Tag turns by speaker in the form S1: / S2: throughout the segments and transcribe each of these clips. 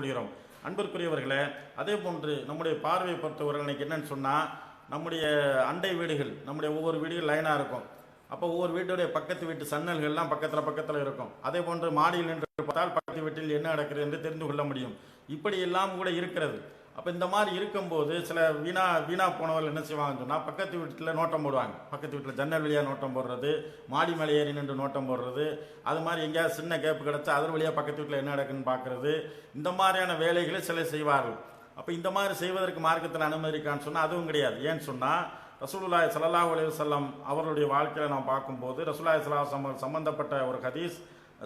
S1: கொள்கிறோம். அன்பிற்குரியவர்களே அதே போன்று நம்முடைய பார்வையை பொறுத்தவர்கள் இன்னைக்கு என்னன்னு சொன்னால் நம்முடைய அண்டை வீடுகள் நம்முடைய ஒவ்வொரு வீடுகள் லைனாக இருக்கும். அப்போ ஒவ்வொரு வீட்டுடைய பக்கத்து வீட்டு சன்னல்கள்லாம் பக்கத்தில் பக்கத்தில் இருக்கும். அதே போன்று மாடியில் நின்று பார்த்தால் பக்கத்து வீட்டில் என்ன நடக்கிறது என்று தெரிந்து கொள்ள முடியும். இப்படியெல்லாம் கூட இருக்கிறது. அப்போ இந்த மாதிரி இருக்கும்போது சில வீணா வீணா போனவர்கள் என்ன செய்வாங்கன்னு சொன்னால் பக்கத்து வீட்டில் நோட்டம் போடுவாங்க. பக்கத்து வீட்டில் ஜன்னல் வழியாக நோட்டம் போடுறது மாடி மலை ஏறி நின்று நோட்டம் போடுறது அது மாதிரி எங்கேயாவது சின்ன கேப்பு கிடச்சா அதன் வழியாக பக்கத்து வீட்டில் என்ன நடக்குன்னு பார்க்குறது இந்த மாதிரியான வேலைகளை சிலர் செய்வார்கள். அப்போ இந்த மாதிரி செய்வதற்கு மார்க்கத்தில் அனுமதி இருக்கான்னு சொன்னால் அதுவும் கிடையாது. ஏன்னு சொன்னால் ரசூலுல்லாய் ஸல்லல்லாஹு அலைஹி செல்லம் அவருடைய வாழ்க்கையில் நாம் பார்க்கும்போது ரசூலாய் சலாஹம் சம்பந்தப்பட்ட ஒரு ஹதீஸ்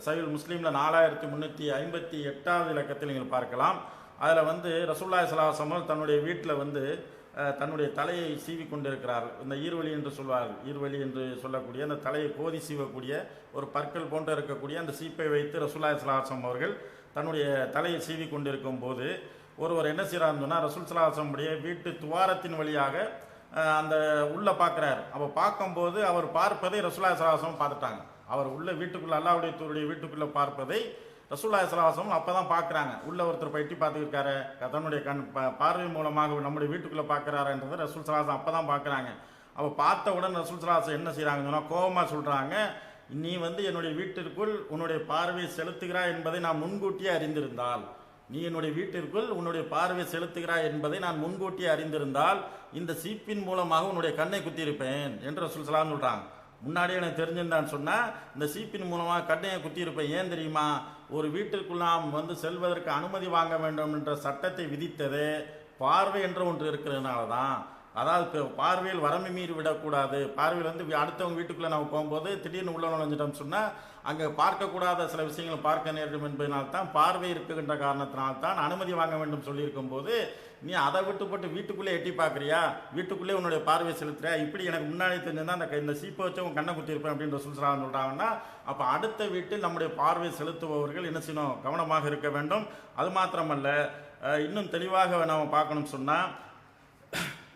S1: சஹீல் முஸ்லீமில் நாலாயிரத்தி முந்நூற்றி ஐம்பத்தி எட்டாவது இலக்கத்தில் நீங்கள் பார்க்கலாம். அதில் வந்து ரசுல்லாய் ஸல்லல்லாஹு தன்னுடைய வீட்டில் வந்து தன்னுடைய தலையை சீவி கொண்டிருக்கிறார். இந்த ஈர்வழி என்று சொல்வார்கள். ஈர்வழி என்று சொல்லக்கூடிய அந்த தலையை கோதி சீவக்கூடிய ஒரு பற்கள் போன்ற இருக்கக்கூடிய அந்த சீப்பை வைத்து ரசுல்லாய் சலாசம் அவர்கள் தன்னுடைய தலையை சீவி கொண்டிருக்கும் போது ஒருவர் என்ன செய்கிறாருன்னு சொன்னால் ரசூல் வீட்டு துவாரத்தின் வழியாக அந்த உள்ளே பார்க்குறாரு அப்போ பார்க்கும்போது அவர் பார்ப்பதை ரசூல்லா சலாசம் பார்த்துட்டாங்க. அவர் உள்ள வீட்டுக்குள்ளே அல்லாவுடைய தூருடைய வீட்டுக்குள்ளே பார்ப்பதை ரசூல்லா சலாசம் அப்போ தான் பார்க்குறாங்க உள்ள ஒருத்தர் போய் பார்த்துருக்காரு தன்னுடைய கண் ப- பார்வை மூலமாக நம்முடைய வீட்டுக்குள்ளே பார்க்குறாருன்றது ரசூல் சலாசம் அப்போ தான் பார்க்குறாங்க அப்போ பார்த்த உடனே ரசூல் சலாசம் என்ன செய்கிறாங்கன்னு சொன்னால் கோபமாக சொல்கிறாங்க நீ வந்து என்னுடைய வீட்டிற்குள் உன்னுடைய பார்வையை செலுத்துகிறாய் என்பதை நான் முன்கூட்டியே அறிந்திருந்தால். நீ என்னுடைய வீட்டிற்குள் உன்னுடைய பார்வையை செலுத்துகிறாய் என்பதை நான் முன்கூட்டியே அறிந்திருந்தால் இந்த சீப்பின் மூலமாக உன்னுடைய கண்ணை குத்தியிருப்பேன் என்று ரசூல் சலாம் சொல்றாங்க. முன்னாடியே எனக்கு தெரிஞ்சிருந்தான்னு சொன்னால் இந்த சீப்பின் மூலமாக கட்டையை குத்தியிருப்பேன். ஏன் தெரியுமா? ஒரு வீட்டிற்குள் நாம் வந்து செல்வதற்கு அனுமதி வாங்க வேண்டும் என்ற சட்டத்தை விதித்ததே பார்வை என்ற ஒன்று இருக்கிறதுனால தான் அதாவது இப்போ பார்வையில் வரம்பு மீறி விடக்கூடாது. பார்வையில் வந்து அடுத்தவங்க வீட்டுக்குள்ளே நம்ம போகும்போது திடீர்னு உள்ள நுழைஞ்சிட்டோம்னு சொன்னால் அங்கே பார்க்கக்கூடாத சில விஷயங்களை பார்க்க நேரிடும் என்பதனால்தான் பார்வை இருக்கின்ற காரணத்தினால்தான் அனுமதி வாங்க வேண்டும் சொல்லியிருக்கும் போது நீ அதை விட்டுப்பட்டு வீட்டுக்குள்ளே எட்டி பார்க்குறியா? வீட்டுக்குள்ளே உன்னுடைய பார்வை செலுத்துறியா? இப்படி எனக்கு முன்னாடி தெரிஞ்சிருந்தா அந்த இந்த சீப்பை வச்சு உன் கண்ணை குத்திருப்பேன் அப்படின்ற சொல்கிறாங்க சொல்கிறாங்கன்னா அப்போ அடுத்த வீட்டில் நம்முடைய பார்வை செலுத்துபவர்கள் என்ன செய்யணும்? கவனமாக இருக்க வேண்டும். அது மாத்திரமல்ல இன்னும் தெளிவாக நம்ம பார்க்கணும்னு சொன்னால்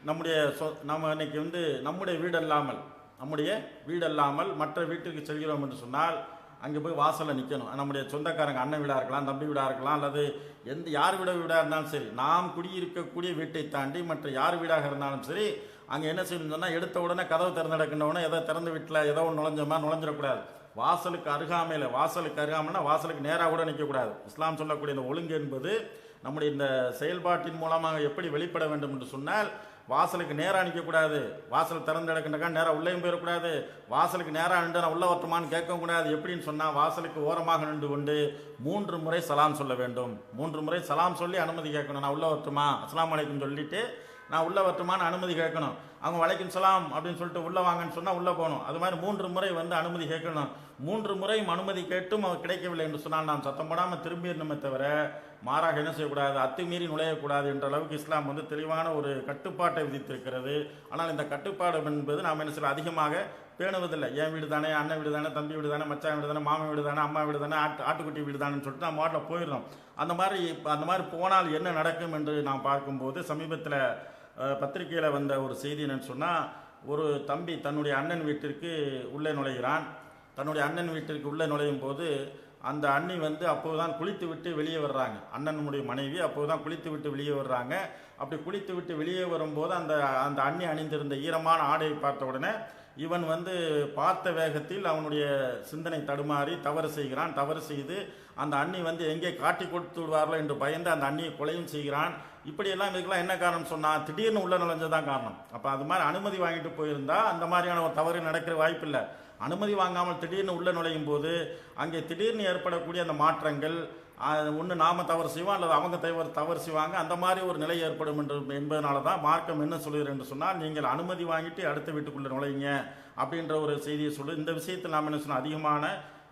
S1: நம்முடைய சொ நம்ம இன்னைக்கு வந்து நம்முடைய வீடு அல்லாமல் நம்முடைய வீடு அல்லாமல் மற்ற வீட்டுக்கு செல்கிறோம் என்று சொன்னால் அங்கே போய் வாசலில் நிற்கணும் நம்முடைய சொந்தக்காரங்க அண்ணன் வீடாக இருக்கலாம் தம்பி வீடாக இருக்கலாம் அல்லது எந்த யார் வீட வீடாக இருந்தாலும் சரி நாம் குடியிருக்கக்கூடிய வீட்டை தாண்டி மற்ற யார் வீடாக இருந்தாலும் சரி அங்கே என்ன செய்யணும்னு சொன்னால் எடுத்த உடனே கதவு திறந்து உடனே ஏதோ திறந்து வீட்டில் ஏதோ ஒன்று நுழைஞ்சோமா நுழைஞ்சிடக்கூடாது. வாசலுக்கு அருகாமையில் வாசலுக்கு அருகாமைன்னா வாசலுக்கு நேராக கூட நிற்கக்கூடாது இஸ்லாம் சொல்லக்கூடிய இந்த ஒழுங்கு என்பது நம்முடைய இந்த செயல்பாட்டின் மூலமாக எப்படி வெளிப்பட வேண்டும் என்று சொன்னால் வாசலுக்கு நேராக நிற்கக்கூடாது வாசல் திறந்து கிடக்கின்றக்கா நேராக உள்ளேயும் போயிடக்கூடாது வாசலுக்கு நேராக நின்று நான் உள்ள வரட்டுமான்னு கேட்கவும் கூடாது. எப்படின்னு சொன்னால் வாசலுக்கு ஓரமாக நின்று கொண்டு மூன்று முறை சலாம் சொல்ல வேண்டும். மூன்று முறை சலாம் சொல்லி அனுமதி கேட்கணும். நான் உள்ள வரட்டுமா? அஸ்லாம் அலைக்கும் சொல்லிட்டு நான் உள்ள வரட்டுமான்னு அனுமதி கேட்கணும். அவங்க வலைக்கும் சலாம் அப்படின்னு சொல்லிட்டு உள்ள வாங்கன்னு சொன்னால் உள்ள போகணும். அது மாதிரி மூன்று முறை வந்து அனுமதி கேட்கணும். மூன்று முறையும் அனுமதி கேட்டும் அவர் கிடைக்கவில்லை என்று சொன்னால் நாம் சத்தம் போடாமல் திரும்பிடணுமே தவிர மாறாக என்ன செய்யக்கூடாது? அத்துமீறி நுழையக்கூடாது என்ற அளவுக்கு இஸ்லாம் வந்து தெளிவான ஒரு கட்டுப்பாட்டை விதித்திருக்கிறது. ஆனால் இந்த கட்டுப்பாடு என்பது நாம் என்ன செய்யலாம்? அதிகமாக பேணுவதில்லை. என் வீடு தானே அண்ணன் வீடு தானே தம்பி வீடு தானே மச்சான் வீடு தானே மாமன் வீடு தானே அம்மா வீடு தானே ஆட்டு ஆட்டுக்குட்டி வீடு தானேன்னு சொல்லிட்டு நம்ம மாட்டில் போயிடுறோம். அந்த மாதிரி அந்த மாதிரி போனால் என்ன நடக்கும் என்று நாம் பார்க்கும்போது சமீபத்தில் பத்திரிகையில் வந்த ஒரு செய்தி என்னன்னு சொன்னால் ஒரு தம்பி தன்னுடைய அண்ணன் வீட்டிற்கு உள்ளே நுழைகிறான். தன்னுடைய அண்ணன் வீட்டிற்கு உள்ளே நுழையும் போது அந்த அண்ணி வந்து அப்போதுதான் குளித்து விட்டு வெளியே வர்றாங்க. அண்ணனுடைய மனைவி அப்போதுதான் குளித்து விட்டு வெளியே வர்றாங்க. அப்படி குளித்து விட்டு வெளியே வரும்போது அந்த அந்த அண்ணி அணிந்திருந்த ஈரமான ஆடையை பார்த்த உடனே இவன் வந்து பார்த்த வேகத்தில் அவனுடைய சிந்தனை தடுமாறி தவறு செய்கிறான் தவறு செய்து அந்த அண்ணி வந்து எங்கே காட்டி கொடுத்து விடுவார்களோ என்று பயந்து அந்த அண்ணியை கொலையும் செய்கிறான். இப்படியெல்லாம் இதுக்கெல்லாம் என்ன காரணம் சொன்னால் திடீர்னு உள்ள நுழைஞ்சதான் காரணம். அப்போ அது மாதிரி அனுமதி வாங்கிட்டு போயிருந்தா அந்த மாதிரியான ஒரு தவறு நடக்கிற வாய்ப்பில்லை அனுமதி வாங்காமல் திடீர்னு உள்ள நுழையும் போது அங்கே திடீர்னு ஏற்படக்கூடிய அந்த மாற்றங்கள் ஒன்று நாம் தவறு செய்வோம் அல்லது அவங்க தவறு தவறு செய்வாங்க. அந்த மாதிரி ஒரு நிலை ஏற்படும் என்று என்பதனால தான் மார்க்கம் என்ன சொல்லுகிறது என்று சொன்னால் நீங்கள் அனுமதி வாங்கிட்டு அடுத்த வீட்டுக்குள்ளே நுழையுங்க அப்படின்ற ஒரு செய்தியை சொல்லு இந்த விஷயத்தில் நாம் என்ன சொன்னால் அதிகமான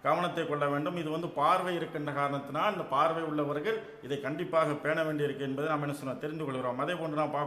S1: கவனத்தை கொள்ள வேண்டும். இது வந்து பார்வை இருக்கின்ற காரணத்தினால் இந்த பார்வை உள்ளவர்கள் இதை கண்டிப்பாக பேண வேண்டியிருக்கு என்பதை நாம் என்ன சொன்னால் தெரிந்து கொள்கிறோம். அதே போன்று நான் பார்க்க